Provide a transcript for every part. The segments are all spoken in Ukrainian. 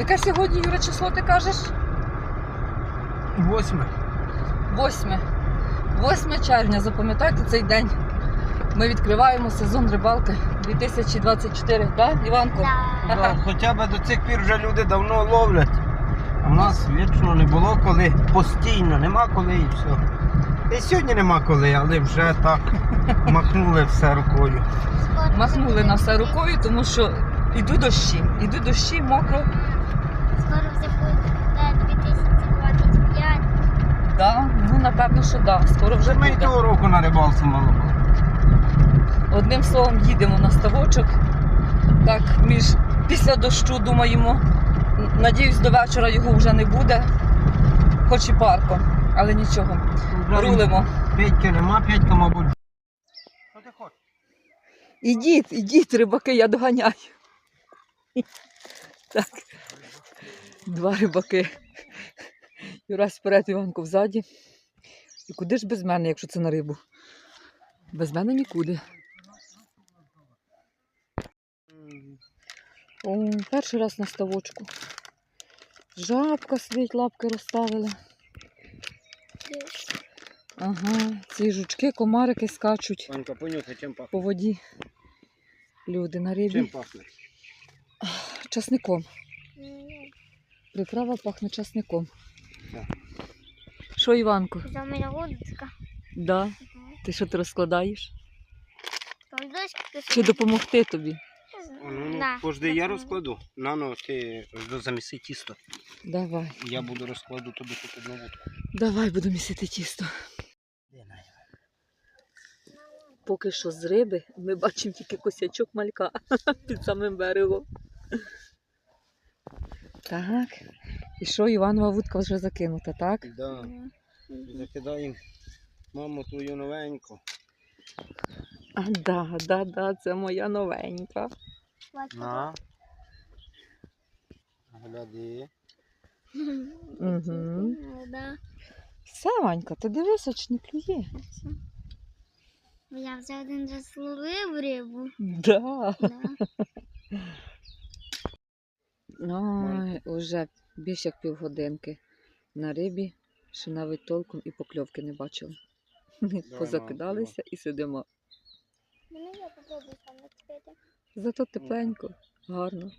Яке сьогодні, Юра, число ти кажеш? Восьме. Восьме. 8 червня, запам'ятайте цей день. Ми відкриваємо сезон рибалки 2024, так, Іванко? Да, хоча б до цих пір вже люди давно ловлять. А в нас вічно не було коли, постійно, нема коли і все. І сьогодні нема коли, але вже так махнули все рукою. Махнули на все рукою, тому що йдуть дощі. Йдуть дощі, мокро. Скоро вже буде 2025. Да, ну напевно, що да. Скоро вже Ми й буде. того року на рибалці мало було. Одним словом, їдемо на ставочок. Так, між після дощу думаємо. Надіюсь, до вечора його вже не буде, хоч і парком, але нічого. Рулимо. Петьки нема, Петька, мабуть. Що ти хочеш? Ідіть, ідіть, рибаки, я доганяю. Так. Два рибаки. Юрась вперед, Іванко взаді. І куди ж без мене, якщо це на рибу? Без мене нікуди. О, перший раз на ставочку. Жабка сидить, лапки розставила. Ага, ці жучки, комарики скачуть Панька, понюхай, чим пахне? по воді. Люди на рибі. Чим пахне? Часником. Приправа пахне часником. Що, Іванко? За мене вудочка. Да. Ти що ти розкладаєш? Чи допомогти тобі? Ну, ну, Да, пожди, я розкладу. Нано, ти заміси тісто. Давай. Я буду розкладу тобі тут одну вудку. Давай буду місити тісто. Поки що з риби ми бачимо тільки косячок малька під самим берегом. Так. І що, Іванова вудка вже закинута, так? Да. Закидаємо маму твою новеньку. А, да, да, да, це моя новенька. На. Гляди. Угу. Да. Все, Ванька, ти дивися, чи не клює. Я вже один раз ловив рибу. Да. Да. Ой, уже більше як півгодинки на рибі, ще навіть толком і покльовки не бачили. Позакидалися і сидимо. Мене я попробую там відкрити. Зато тепленько, гарно.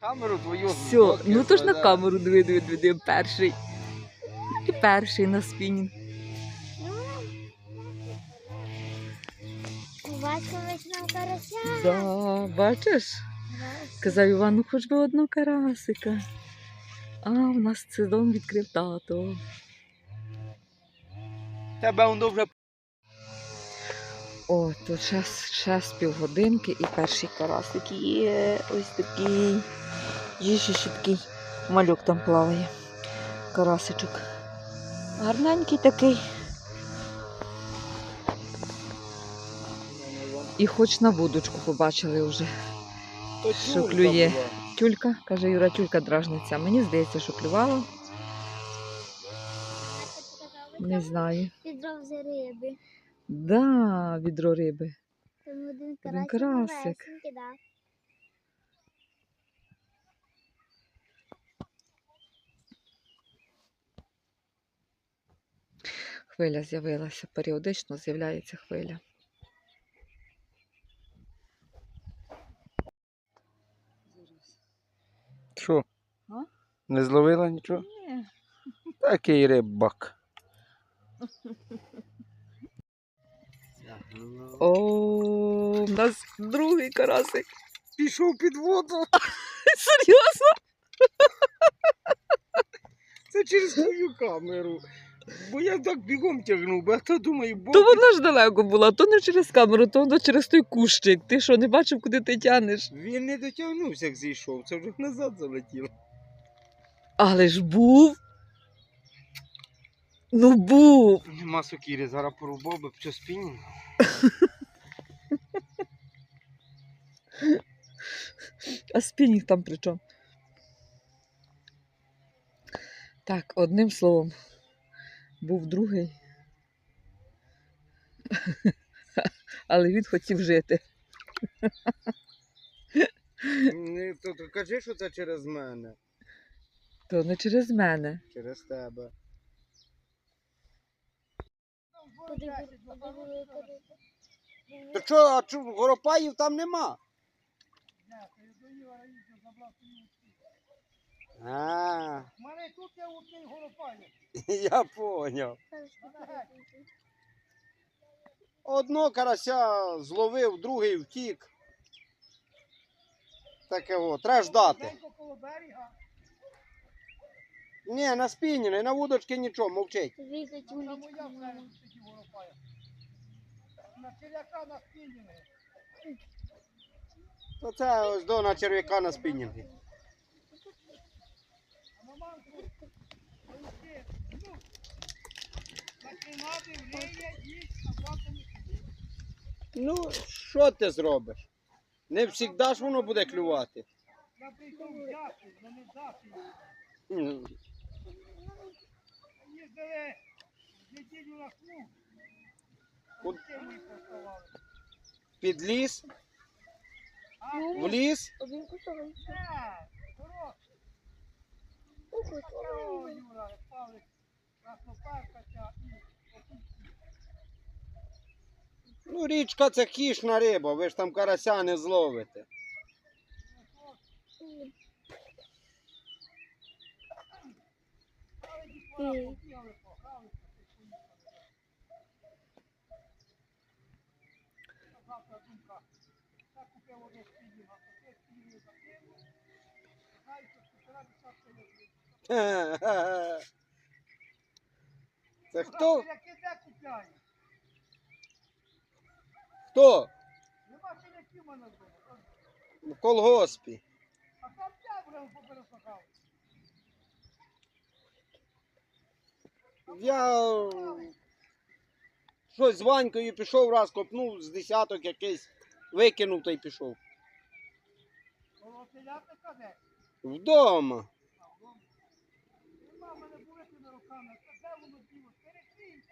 Камеру твою. Все, ну то ж на камеру диви, перший. І перший на спінінг. Батько вийшов карася. Да, бачиш? Казав Іван, ну хоч би одного карасика. А у нас сезон відкрив тато. Тебе он добре. О, тут ще, ще з півгодинки і перший карасик є ось такий. Є ще ще такий малюк там плаває. Карасичок. Гарненький такий. І хоч на будочку побачили вже. Що клює? Тюлька, каже Юра, тюлька дражниця. Мені здається, що клювала. Не знаю. Відров за риби. Да, відро риби. Там один Один карасик. карасик. да. Хвиля з'явилася. Періодично з'являється хвиля. Що? А? Не зловила нічого? Ні. Такий рибак. О, у нас другий карасик. Пішов під воду. Серйозно? Це через мою камеру. Бо я так бігом тягнув, бо я то думаю, бо То вона ж далеко була, то не через камеру, то воно через той кущик. Ти що, не бачив, куди ти тянеш? він не дотягнувся, як зійшов, це вже назад залетіло. Але ж був. Ну був. Нема сокири, зараз порубав би що спінінг. А спінінг там при чому? Так, одним словом, був другий. Але він хотів жити. Не, то, то кажи, що це через мене, То не через мене. через тебе. То що, а чо, горопаїв там нема? А, У мене тут є окей горопані. я поняв. Одно карася зловив, другий втік. Таке о, треба ждати. Коло берега. Ні, на спінні, на вудочки нічого, мовчить. Віка Там моя тюлечка в мама. мене такі горопая. На черяка на спінінги. То це ось до на черв'яка на спінінги. А маманку лише, ну, починати вреє, їсть, а завтра не сидить. Ну, що ти зробиш? Не завжди ж воно буде клювати. Я прийшов взяти, але не взяти. Їздили неділю на клуб. От. Під ліс, А, в ліс. Один кусок. це, хороший. Ого, О, це Юра, Павлик, краснопарка ця і Ну, річка це хищна риба, ви ж там карася не зловите. риба. Але Це хто? Яке де? Хто? Нема селяків мене вдома. В колгоспі. А там де будемо попересохали? Я е, щось з Ванькою пішов раз, копнув з десяток якийсь, викинув та й пішов. Коло телятника де? Вдома. Нема в мене були тими руками. Це де воно діло? Перекрій,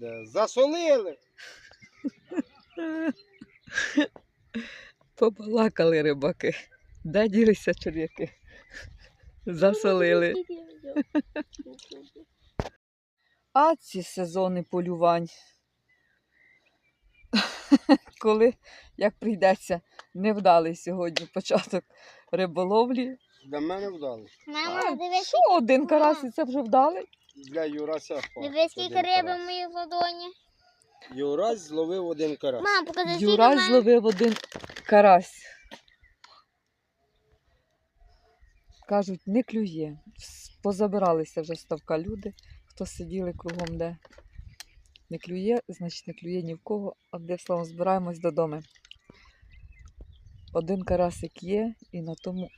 Де Засолили. Побалакали рибаки. Де ділися черв'яки? Засолили. А ці сезони полювань. Коли, як прийдеться, невдалий сьогодні початок риболовлі. Для мене вдали. Мама, дивись, Що один карась і це вже вдалий? Для Юрася. дивись, скільки риби в моїй ладоні. Юрась зловив один карась. Мам, покажи, скільки Юрась мам. зловив один карась. Кажуть, не клює. Позабиралися вже з ставка люди, хто сиділи кругом де. Не клює, значить не клює ні в кого, а де словом збираємось додому. Один карасик є і на тому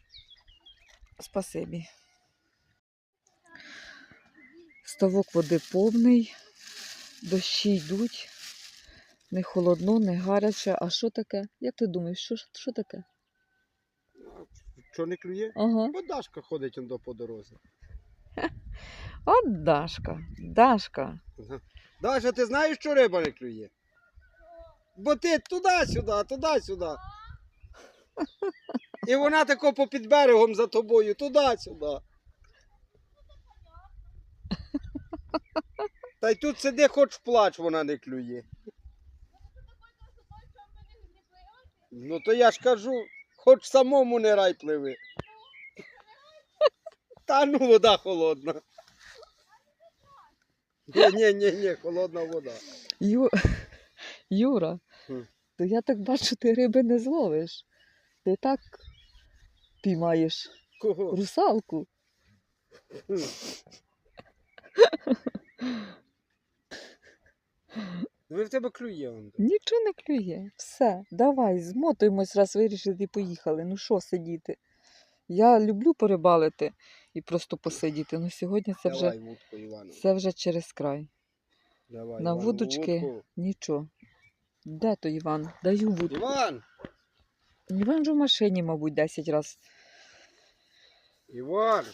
спасибі. Ставок води повний, дощі йдуть. Не холодно, не гаряче. А що таке? Як ти думаєш, що, що таке? Що не клює? Ага. Бо Дашка ходить до по дорозі. От Дашка, Дашка. Даша, ти знаєш, що риба не клює? Бо ти туди-сюди, туди-сюди. І вона тако попід берегом за тобою, туди-сюди. Та й тут сиди, хоч плач, вона не клює. Ну то я ж кажу, хоч самому не рай пливи. Та ну вода холодна. Ні, ні, ні, ні, холодна вода. Ю... Юра, Хм. то я так бачу, ти риби не зловиш. Ти так піймаєш Кого? русалку. Ви в тебе клює он. Нічого не клює. Все, давай, змотуємось, раз вирішили і поїхали. Ну що сидіти? Я люблю порибалити і просто посидіти. Ну сьогодні це вже, Давай вудку, Івану. це вже через край. Давай, на Івану, вудочки. вудку. Нічого. Де то Іван? Даю вудку. Іван! Іван же в машині, мабуть, 10 разів. Іван!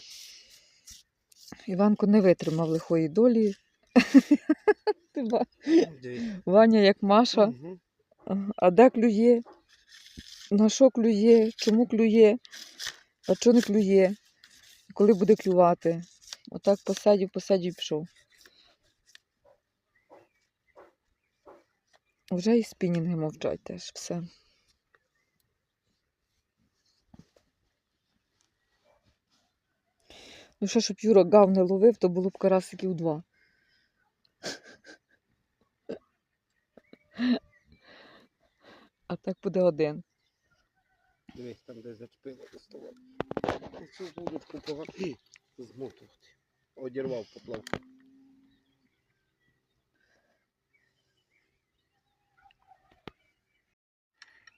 Іванко не витримав лихої долі. Ти ба- Ваня як Маша, а де клює? на що клює, чому клює, а чого не клює, коли буде клювати. Отак посадів, посадів пішов. Вже і спінінги мовчать теж все. Ну що, щоб Юра гав не ловив, то було б карасиків два. А так буде один. Дивись, там де зачепило доставав. Цю вудочку погати змотувати. Одірвав поплавку.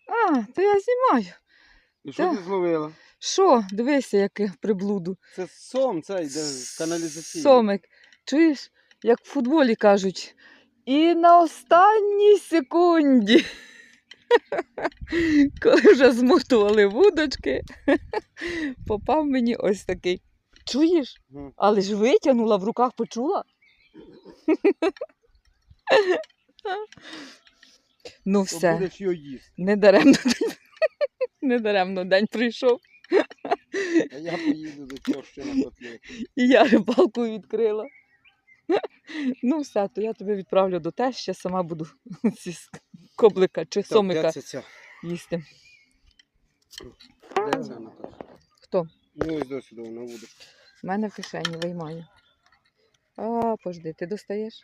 А, то я знімаю. І що ти зловила? Що, дивися, яке приблуду. Це сом, це йде каналізаційний. Сомик. Чуєш, як в футболі кажуть. І на останній секунді, коли вже змотували вудочки, попав мені ось такий. Чуєш? Але ж витягнула, в руках почула. Ну все, будеш його їсти. не даремно, день- не даремно день прийшов. А я поїду до тьощі на котлету. І я рибалку відкрила. Ну, все, то я тебе відправлю до теща, сама буду ці коблика чи сомика їсти. Де це Наташа? Хто? Ну ось до сюди на вудочку. У мене в кишені виймаю. А, пожди, ти достаєш?